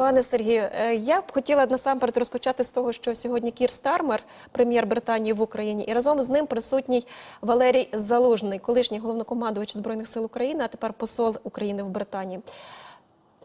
Пане Сергію, е, я б хотіла насамперед розпочати з того, що сьогодні Кір Стармер, прем'єр Британії в Україні, і разом з ним присутній Валерій Залужний, колишній головнокомандувач збройних сил України, а тепер посол України в Британії.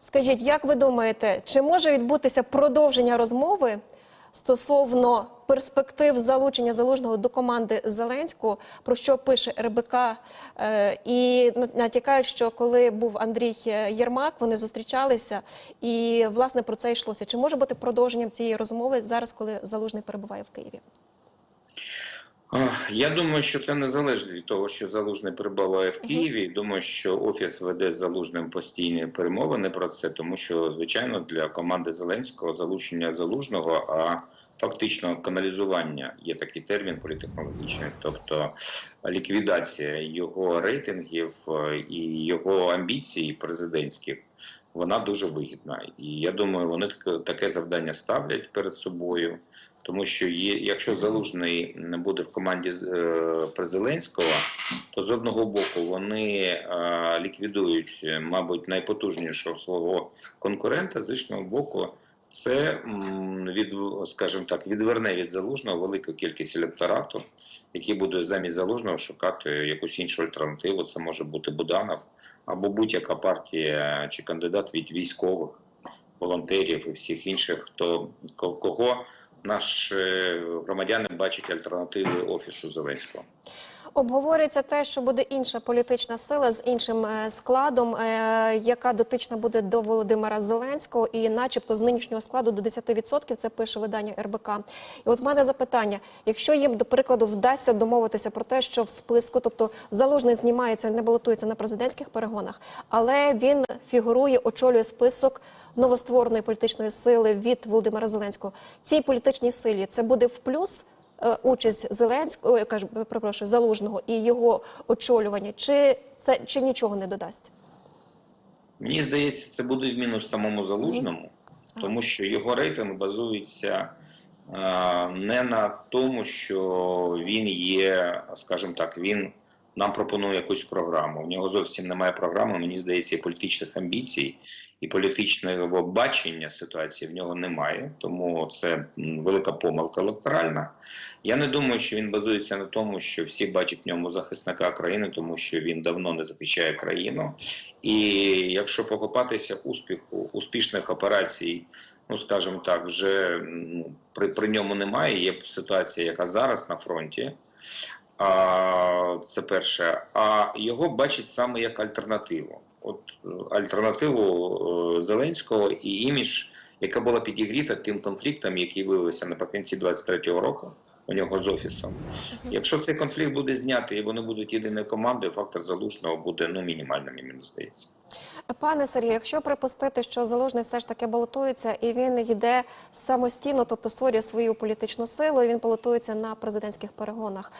Скажіть, як ви думаєте, чи може відбутися продовження розмови стосовно перспектив залучення залужного до команди Зеленського, про що пише РБК, е, і на- натякають, що коли був Андрій е, Єрмак, вони зустрічалися, і власне про це йшлося. Чи може бути продовженням цієї розмови зараз, коли залужний перебуває в Києві? Я думаю, що це не залежить від того, що залужний перебуває в Києві. Думаю, що офіс веде з залужним постійні перемовини про це, тому що звичайно для команди Зеленського залучення залужного, а фактично каналізування є такий термін політехнологічний, тобто ліквідація його рейтингів е, і його амбіцій президентських. Вона дуже вигідна, і я думаю, вони таке завдання ставлять перед собою. Тому що є, якщо залужний буде в команді е, Зеленського, то з одного боку вони е, ліквідують, е, мабуть, найпотужнішого свого конкурента, з іншого боку, це від, скажімо так, відверне від залужного велику кількість електорату, який буде замість залужного шукати якусь іншу альтернативу. Це може бути Буданов або будь-яка партія чи кандидат від військових волонтерів і всіх інших, хто ко- кого наші громадяни бачать альтернативи офісу Зеленського. Обговорюється те, що буде інша політична сила з іншим е, складом, е, яка дотична буде до Володимира Зеленського, і, начебто, з нинішнього складу до 10%, це пише видання РБК. І от в мене запитання: якщо їм, до прикладу, вдасться домовитися про те, що в списку, тобто залужний знімається, не балотується на президентських перегонах, але він фігурує, очолює список новоствореної політичної сили від Володимира Зеленського. Цій політичній силі це буде в плюс участь Зеленського, я кажу, перепрошую, Залужного і його очолювання, чи це чи нічого не додасть? Мені здається, це буде в мінус самому залужному, тому що його рейтинг базується е, не на тому, що він є, скажімо так, він нам пропонує якусь програму. В нього зовсім немає програми. Мені здається, і політичних амбіцій і політичного бачення ситуації в нього немає. Тому це велика помилка електоральна. Я не думаю, що він базується на тому, що всі бачать в ньому захисника країни, тому що він давно не захищає країну. І якщо покопатися успіху успішних операцій, ну скажімо так, вже ну, при, при ньому немає. Є ситуація, яка зараз на фронті. А, це перше. А його бачить саме як альтернативу. От е, альтернативу е, Зеленського і імідж, яка була підігріта тим конфліктом, який виявився наприкінці 23-го року у нього з офісом. Якщо цей конфлікт буде знятий і вони будуть єдиною командою, фактор залужного буде ну мінімальним, мені здається. Пане Сергію, якщо припустити, що залужний все ж таки балотується і він йде самостійно, тобто створює свою політичну силу, і він балотується на президентських перегонах.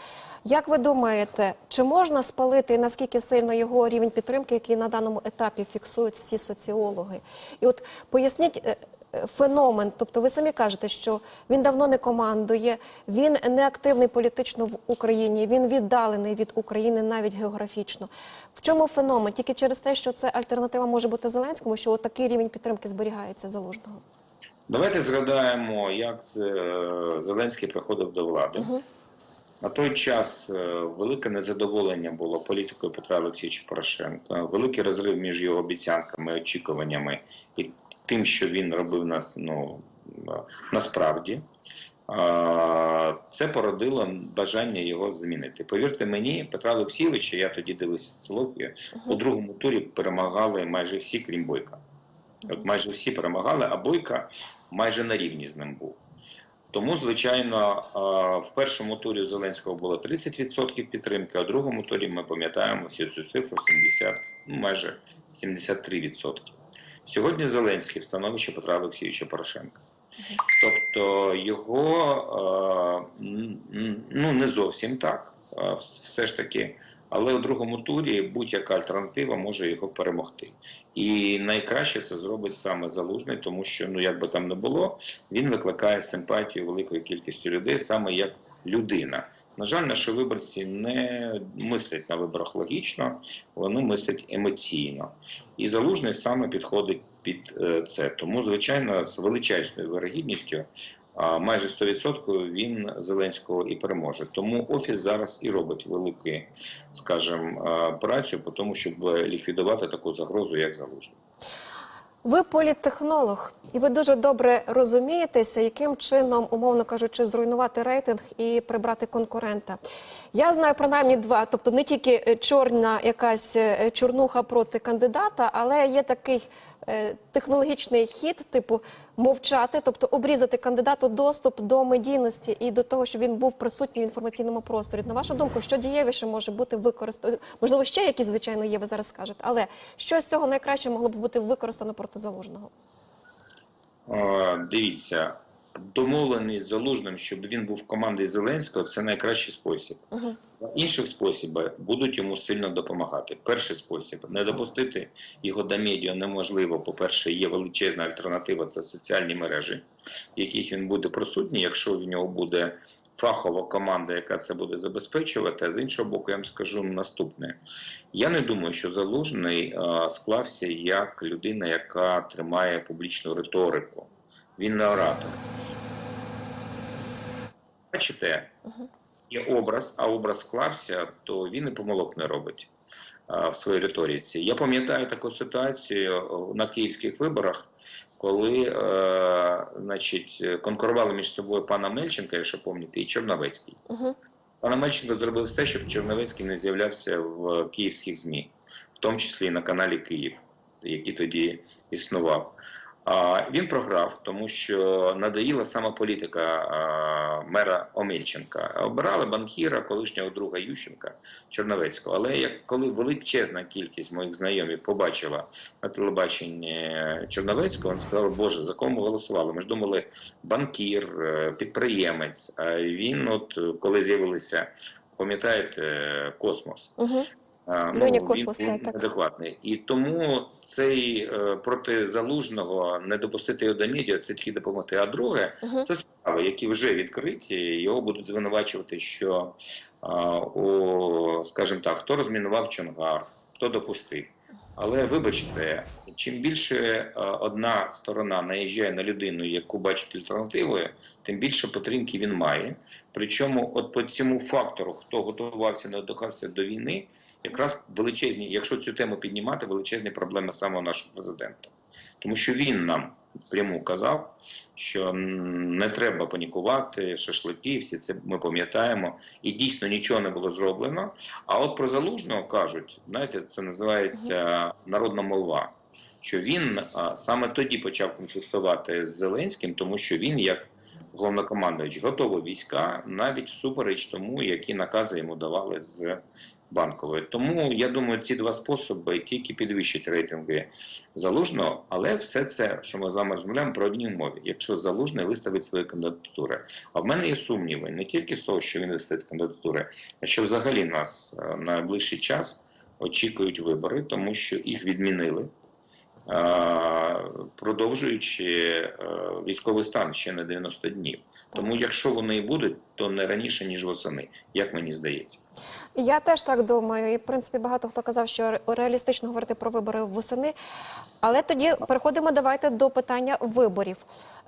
Як ви думаєте, чи можна спалити і наскільки сильно його рівень підтримки, який на даному етапі фіксують всі соціологи? І от поясніть. Е, е, Феномен, тобто ви самі кажете, що він давно не командує, він не активний політично в Україні, він віддалений від України навіть географічно. В чому феномен? Тільки через те, що це альтернатива може бути Зеленському, що такий рівень підтримки зберігається залужного. Давайте згадаємо, як Зеленський приходив до влади. На той час е, велике незадоволення було політикою Петра Олексійовича Порошенка, великий розрив між його обіцянками, очікуваннями і тим, що він робив нас ну, насправді. Це породило бажання його змінити. Повірте мені, Петра Олексійовича, я тоді дивився соціологію, у другому турі перемагали майже всі, крім Бойка. От майже всі перемагали, а Бойка майже на рівні з ним був. Тому, звичайно, в першому турі у Зеленського було 30% підтримки, а в другому турі ми пам'ятаємо всю цю цифру 70, ну, майже 73%. Сьогодні Зеленський в становищі Петра Олексійовича Порошенка. Тобто його е, ну не зовсім так, все ж таки, але у другому турі будь-яка альтернатива може його перемогти. І найкраще це зробить саме залужний, тому що ну як би там не було, він викликає симпатію великої кількості людей саме як людина. На жаль, наші виборці не мислять на виборах логічно, вони мислять емоційно. І залужний саме підходить під е, це. Тому, звичайно, з величезною вирогідністю, майже 100% він Зеленського і переможе. Тому офіс зараз і робить велику, скажімо, працю по тому, щоб ліквідувати таку загрозу, як залужний. Ви політтехнолог, і ви дуже добре розумієтеся, яким чином, умовно кажучи, зруйнувати рейтинг і прибрати конкурента. Я знаю принаймні два, тобто не тільки е, чорна якась е, чорнуха проти кандидата, але є такий е, технологічний хід, типу мовчати, тобто обрізати кандидату доступ до медійності і до того, щоб він був присутній в інформаційному просторі. На вашу думку, що дієвіше може бути використано? Можливо, ще які звичайно є, ви зараз скажете, але що з цього найкраще могло б бути використано проти залужного? Дивіться, домовленість з Залужним, щоб він був в команді Зеленського, це найкращий спосіб. Угу. Інших спосібів будуть йому сильно допомагати. Перший спосіб не допустити його до медіа неможливо. По-перше, є величезна альтернатива це соціальні мережі, в яких він буде присутній, якщо в нього буде фахова команда, яка це буде забезпечувати. А з іншого боку, я вам скажу наступне: я не думаю, що залужний е, склався як людина, яка тримає публічну риторику. Він не оратор. Бачите, є образ, а образ склався, то він і помилок не робить в своїй риториці. Я пам'ятаю таку ситуацію на київських виборах, коли е, значить, конкурували між собою пана Мельченка, якщо пам'ятаєте, і Чорновецький. Угу. Пана Мельченко зробив все, щоб Чорновецький не з'являвся в київських ЗМІ, в тому числі і на каналі Київ, який тоді існував. Він програв, тому що надоїла сама політика мера Омельченка. Обирали банкіра, колишнього друга Ющенка Чорновецького. Але як коли величезна кількість моїх знайомих побачила на телебаченні Чорновецького, вони сказали, Боже, за кого ми голосували? Ми ж думали, банкір, е, підприємець. А він, от коли з'явилися, пам'ятаєте, космос. Угу. Льоня він Космос, так, так. неадекватний. І тому цей е, проти залужного не допустити його до медіа, це тільки допомогти. А друге, Угу. це справи, які вже відкриті. Його будуть звинувачувати, що а, о, скажімо так, хто розмінував Чонгар, хто допустив. Але вибачте, чим більше е, одна сторона наїжджає на людину, яку бачить альтернативою, тим більше підтримки він має. Причому, от по цьому фактору, хто готувався, не готувався до війни, якраз величезні, якщо цю тему піднімати, величезні проблеми самого нашого президента. Тому що він нам впряму казав, що не треба панікувати, шашлики, всі це ми пам'ятаємо, і дійсно нічого не було зроблено. А от про залужного кажуть, знаєте, це називається народна молва. Що він а, саме тоді почав конфліктувати з Зеленським, тому що він, як головнокомандуючий, готовий війська навіть всупереч тому, які накази йому давали з банкової. Тому я думаю, ці два способи тільки підвищать рейтинги залужного, але все це, що ми з вами розмовляємо, про одній умові. Якщо залужний виставить свої кандидатури. А в мене є сумніви не тільки з того, що він виставить кандидатури, а що взагалі нас е, на найближчий час очікують вибори, тому що їх відмінили. Продовжуючи е, військовий стан ще на 90 днів, тому якщо вони будуть, то не раніше ніж восени, як мені здається. Я теж так думаю. І в принципі багато хто казав, що реалістично говорити про вибори восени. Але тоді переходимо давайте до питання виборів.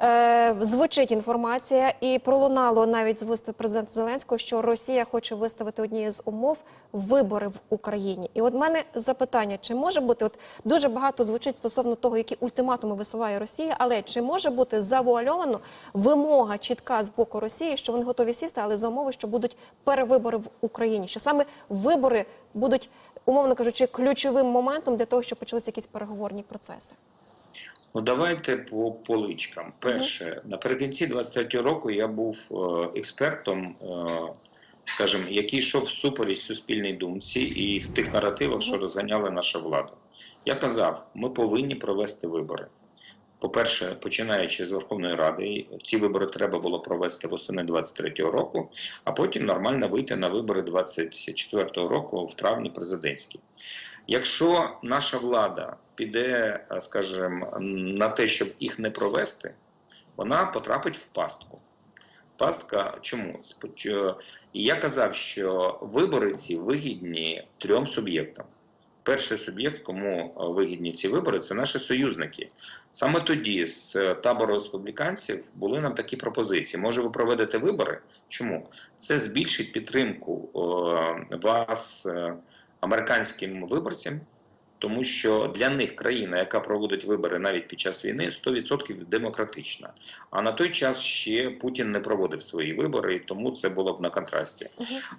Е, звучить інформація, і пролунало навіть з виступ президента Зеленського, що Росія хоче виставити однією з умов вибори в Україні. І от мене запитання: чи може бути от дуже багато звучить стосовно того, які ультиматуми висуває Росія, але чи може бути завуальовано вимога чітка з боку Росії, що вони готові сісти, але за умови, що будуть перевибори в Україні, що саме вибори будуть, умовно кажучи, ключовим моментом для того, щоб почалися якісь переговорні процеси. Ну, давайте по поличкам. Перше, наприкінці 23-го року я був е, експертом, е, скажімо, який йшов всупереч суспільній думці і в тих наративах, що розганяла наша влада. Я казав, ми повинні провести вибори. По-перше, починаючи з Верховної Ради, ці вибори треба було провести восени 23-го року, а потім нормально вийти на вибори 24-го року в травні президентські. Якщо наша влада піде, е, скажімо, на те, щоб їх не провести, вона потрапить в пастку. Пастка чому? Я казав, що вибори ці вигідні трьом суб'єктам. Перший суб'єкт, кому е, вигідні ці вибори, це наші союзники. Саме тоді з е, табору республіканців були нам такі пропозиції. Може, ви проведете вибори? Чому? Це збільшить підтримку е, вас американським виборцям, тому що для них країна, яка проводить вибори навіть під час війни, 100% демократична. А на той час ще Путін не проводив свої вибори, і тому це було б на контрасті.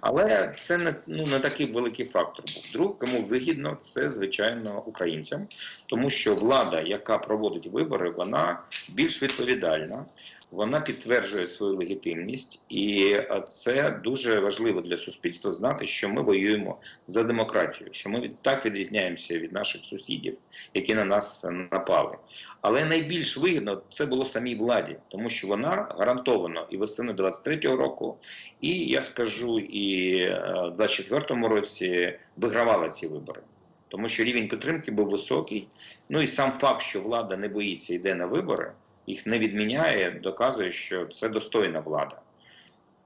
Але це не, ну, не такий великий фактор був. Друг, кому вигідно, це звичайно українцям, тому що влада, яка проводить вибори, вона більш відповідальна. Вона підтверджує свою легітимність, і е, це дуже важливо для суспільства знати, що ми воюємо за демократію, що ми так відрізняємося від наших сусідів, які на нас напали. Але найбільш вигідно це було самій владі, тому що вона гарантовано і восени 23-го року, і я скажу, і е, в 24-му році вигравала ці вибори. Тому що рівень підтримки був високий. Ну і сам факт, що влада не боїться йде на вибори, їх не відміняє, доказує, що це достойна влада.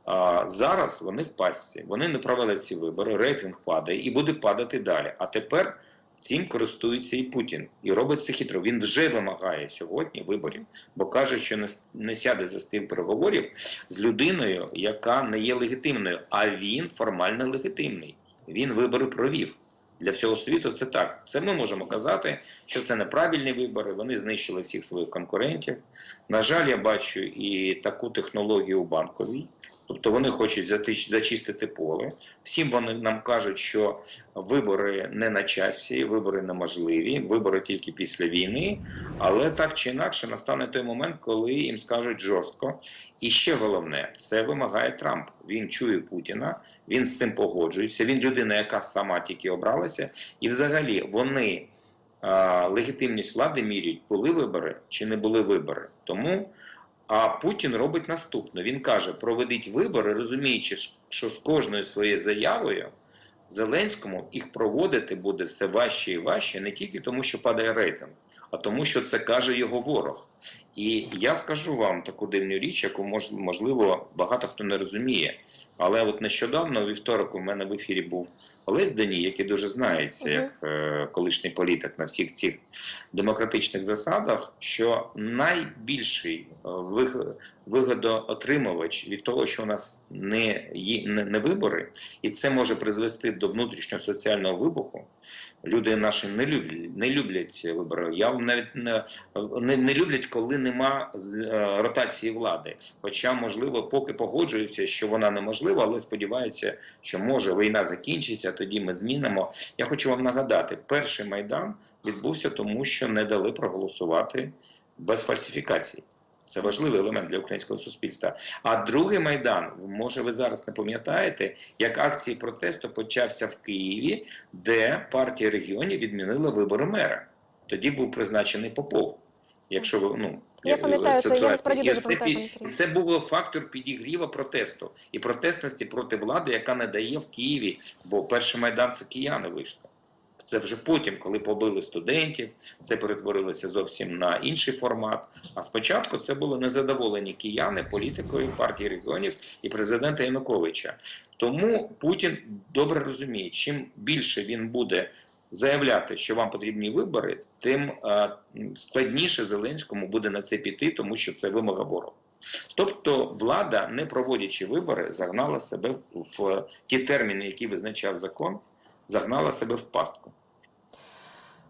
А зараз вони в пастці, вони не провели ці вибори, рейтинг падає і буде падати далі. А тепер цим користується і Путін і робить це хитро. Він вже вимагає сьогодні виборів, бо каже, що не, не сяде за стіл переговорів з людиною, яка не є легітимною, а він формально легітимний. Він вибори провів. Для всього світу це так. Це ми можемо казати, що це неправильні вибори. Вони знищили всіх своїх конкурентів. На жаль, я бачу і таку технологію у банковій. Тобто вони хочуть зачистити поле. Всім вони нам кажуть, що вибори не на часі, вибори неможливі, вибори тільки після війни. Але так чи інакше настане той момент, коли їм скажуть жорстко. І ще головне, це вимагає Трамп. Він чує Путіна, він з цим погоджується. Він людина, яка сама тільки обралася, і взагалі вони легітимність влади міряють, були вибори чи не були вибори. Тому а Путін робить наступне: він каже: проведіть вибори, розуміючи, що з кожною своєю заявою Зеленському їх проводити буде все важче і важче, не тільки тому, що падає рейтинг, а тому, що це каже його ворог. І я скажу вам таку дивну річ, яку можливо багато хто не розуміє. Але от нещодавно, вівторок, у мене в ефірі був Олесь Даній, який дуже знається як е, колишній політик на всіх цих демократичних засадах, що найбільший е, вигодоотримувач від того, що у нас не, не, не вибори, і це може призвести до внутрішнього соціального вибуху. Люди наші не люблять, не люблять вибори. Я вам навіть не, не, не люблять, коли нема е, ротації влади. Хоча, можливо, поки погоджуються, що вона неможлива, але сподіваються, що може війна закінчиться, тоді ми змінимо. Я хочу вам нагадати, перший майдан відбувся тому, що не дали проголосувати без фальсифікацій. Це важливий елемент для українського суспільства. А другий майдан, може, ви зараз не пам'ятаєте, як акції протесту почався в Києві, де партія регіонів відмінила вибори мера. Тоді був призначений Попов. Якщо ви ну Я пам'ятаю це, я насправді дуже це пам'ятаю, під- Це був фактор підігріва протесту і протестності проти влади, яка не дає в Києві, бо перший майдан це кияни вийшли. Це вже потім, коли побили студентів, це перетворилося зовсім на інший формат. А спочатку це були незадоволені кияни політикою партії регіонів і президента Януковича. Тому Путін добре розуміє, чим більше він буде заявляти, що вам потрібні вибори, тим е, складніше Зеленському буде на це піти, тому що це вимога ворога. Тобто влада, не проводячи вибори, загнала себе в ті терміни, які визначав закон, загнала себе в пастку.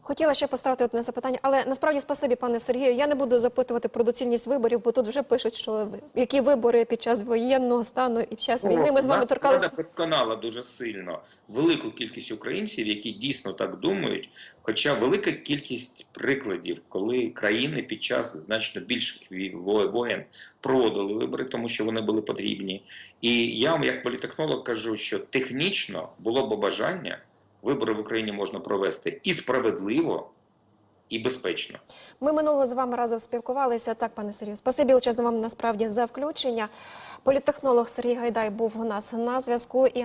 Хотіла ще поставити одне запитання, але насправді спасибі, пане Сергію. Я не буду запитувати про доцільність виборів, бо тут вже пишуть, що які вибори під час воєнного стану і під час війни. Ми з вами торкалися. переконала дуже сильно велику кількість українців, які дійсно так думають. Хоча велика кількість прикладів, коли країни під час значно більших воєн проводили вибори, тому що вони були потрібні. І я вам, як політехнолог, кажу, що технічно було б бажання, вибори в Україні можна провести і справедливо, і безпечно. Ми минулого з вами разом спілкувалися. Так, пане Сергію, спасибі величезно вам насправді за включення. Політтехнолог Сергій Гайдай був у нас на зв'язку. І